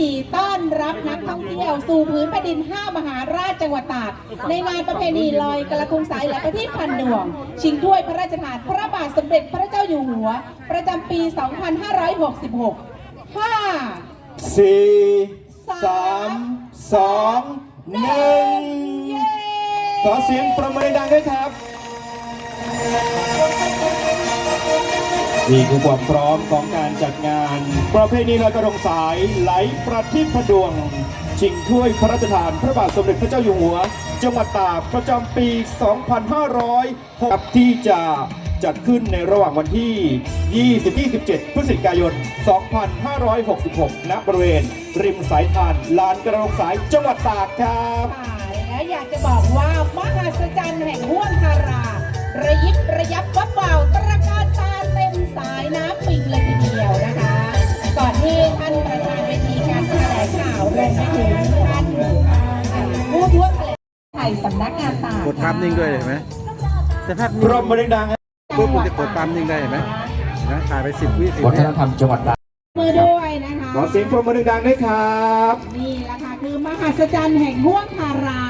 ดีต้อนรับนักท่องเที่ยวสู่พื้นแผ่นดิน 5 มหาราชจังหวัดตากในงานประเพณีลอยกระทงสายและประทีปพันดวง ชิงถ้วยพระราชทานพระบาทสมเด็จพระเจ้าอยู่หัว ประจำปี 2566 5สี่สามสองหนึ่งเย้ขอเสียงประมือดังๆด้วยครับ นี่คือความพร้อมของการจัดงาน ประเพณีลอยกระทงสายไหลประทีปพระดวง ชิงถ้วยพระราชทานพระบาทสมเด็จพระเจ้าอยู่หัว จังหวัดตากประจำปี 2506ที่จะจัดขึ้นในระหว่างวันที่ 20-27 พฤศจิกายน 2566 ณ บริเวณ ริมสายทานลานกระทงสายจังหวัดตากครับ ค่ะและอยากจะบอกว่ามหัศจรรย์แห่งห้ว ไทยสำนักงานตากกดภาพนิ่งด้วยเห็นไหมแต่ภาพปนิ่งรบมือดังๆปุ๊บมันจะกดภาพนิ่งได้เห็นไหมนะถ่ายไปสิบวิสิบวัฒนธรรมจังหวัดตากมือด้วยนะคะขอเสียงปรบมือดังๆด้วยครับ นี่แหละค่ะคือมหัศจรรย์แห่งห้วงคารา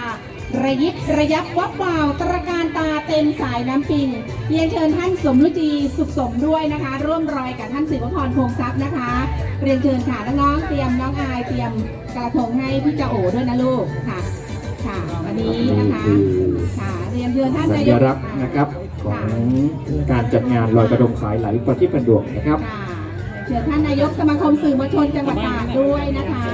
ระยิบระยับวับวาวตระการตาเต็มสายน้ำปิงเรียนเชิญท่านสมรุจีสุขสมด้วยนะคะ ร่วมรอยกับท่านศิวพรพงษ์ทรัพย์นะคะเรียนเชิญค่ะน้องๆเตรียมน้องอายเตรียมกระทงให้พี่เจ้าโอด้วยนะลูกค่ะ ค่ะวันนี้นะคะค่ะเรียนเชิญท่านสันาญยกลักษณ์นะครับของการจัดงานลอยกระทงสายไหลประทีปประดวงนะครับ ค่ะเชิญท่านนายกสมาคมสื่อมวลชนจังหวัดตากด้วยนะคะ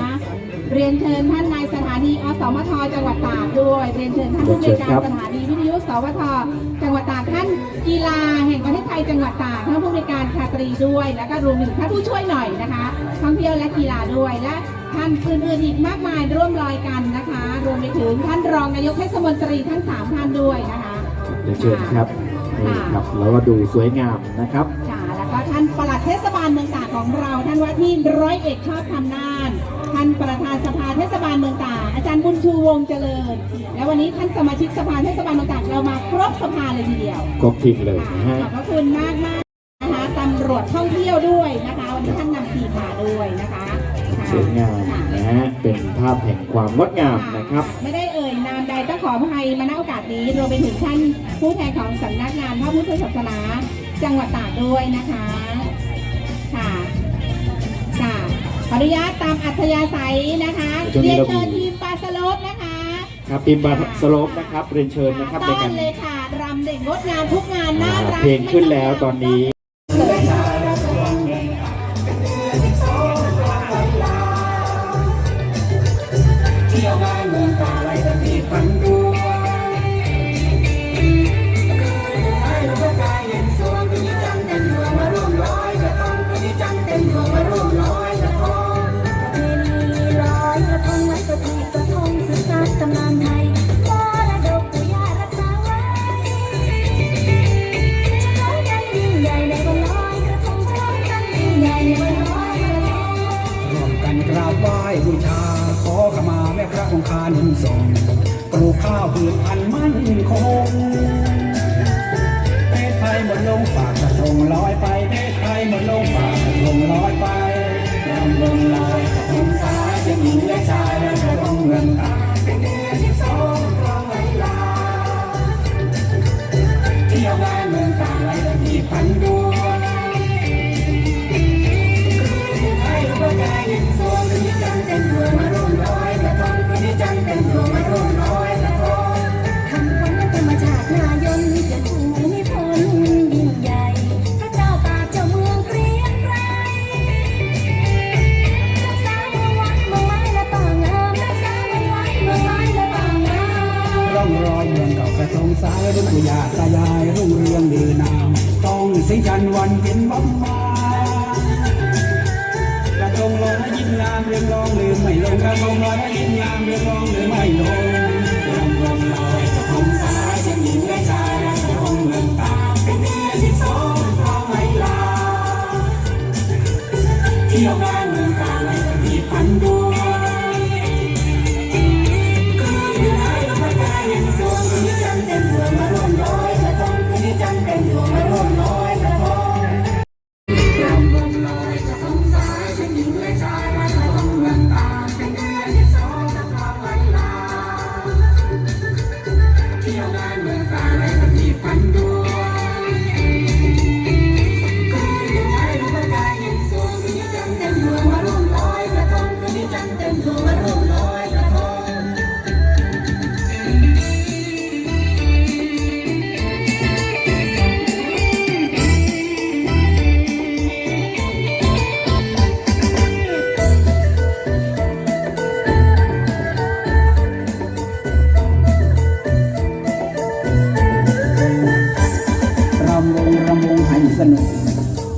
เรียนเชิญท่านนายสถานีอสมทจังหวัดตากด้วย เรียนเชิญท่านผู้บริการสถานีวิทยุสวทจังหวัดตากท่านกีฬา ยจังหวัดตากท่านผู้บริการคาตรีด้วย แล้วก็รวมถึงท่านผู้ช่วยหน่อยนะคะท่องเที่ยวและกีฬาด้วยและท่านอื่นๆอีกมากมายร่วมรอยกันนะคะ รวมไปถึงท่านรองนายกเทศมนตรีทั้งสามท่านด้วยนะคะเดี๋ยวเชิญครับนี่ครับแล้วก็ดูสวยงามนะครับค่ะแล้วก็ท่านปลัดเทศบาลเมืองตากของเรา ท่านว่าที่ร้อยเอกชอบทำนาน ท่านประธานสภาเทศบาลเมืองตากอาจารย์บุญชูวงศ์เจริญ และวันนี้ท่านสมาชิกสภาเทศบาลเมืองตากเรามาครบสภาเลยทีเดียวครบทิ้งเลยค่ะนะฮะขอบพระคุณมากมากๆนะคะตำรวจท่องเที่ยวด้วยนะคะ วันนี้ท่านนำทีมมาด้วยนะคะค่ะสวยงามนะฮะเป็นภาพแห่งความงดงามนะครับ ไม่ได้เอ่ยนามใดต้องขออภัยมาณโอกาสนี้รวมไปถึงท่านผู้แทนของสำนักงานพระพุทธศาสนา จังหวัดตากด้วยนะคะค่ะค่ะ ขออนุญาตตามอัธยาศัยนะคะช่วงนี้เรียนเราเชิญทีมปลาสโลปนะคะครับทีมบาสโลปนะครับเรียนเชิญนะครับในต้อกานร เลยค่ะรำเด่นงดงามทุกงานน่ารัก เพลงขึ้นแล้วตอนนี้ ของข้าหนึ่งส่งปลูกข้าวพืชพันธุ์มั่นคงเทศไทยหมดลงฝากกระทงลอยไปเทศไทยหมดลงฝากกระทงลอยไปยามลงลอยกระทงสายจะหญิงและชายและกระทงเงินตา สิงจันวันเป็นบัมมากระทงลอยและยิ้มงามเรียงรองลืมไม่ลงกระทงลอยและยิ้มงามเรียงรองลืมไม่ลงรำวงลอย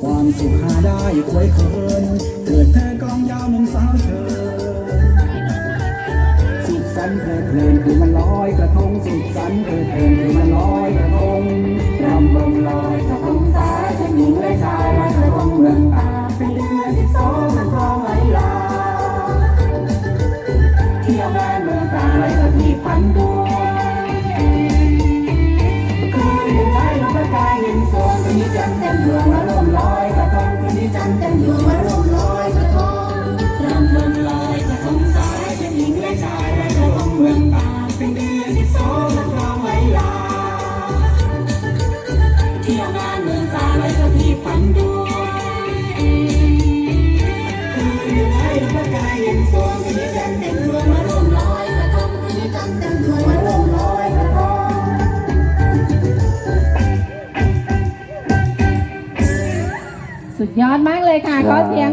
ความสุขหาได้ควยเคินเกิดเธอกองยาวนุ่มสาวเชิสุขสันเพลิดเพลินคือมันลอยกระทงสุขสันเพลิดเพลินคือมันลอยกระทงรำบงลอย ยอดมากเลยค่ะก็เสียง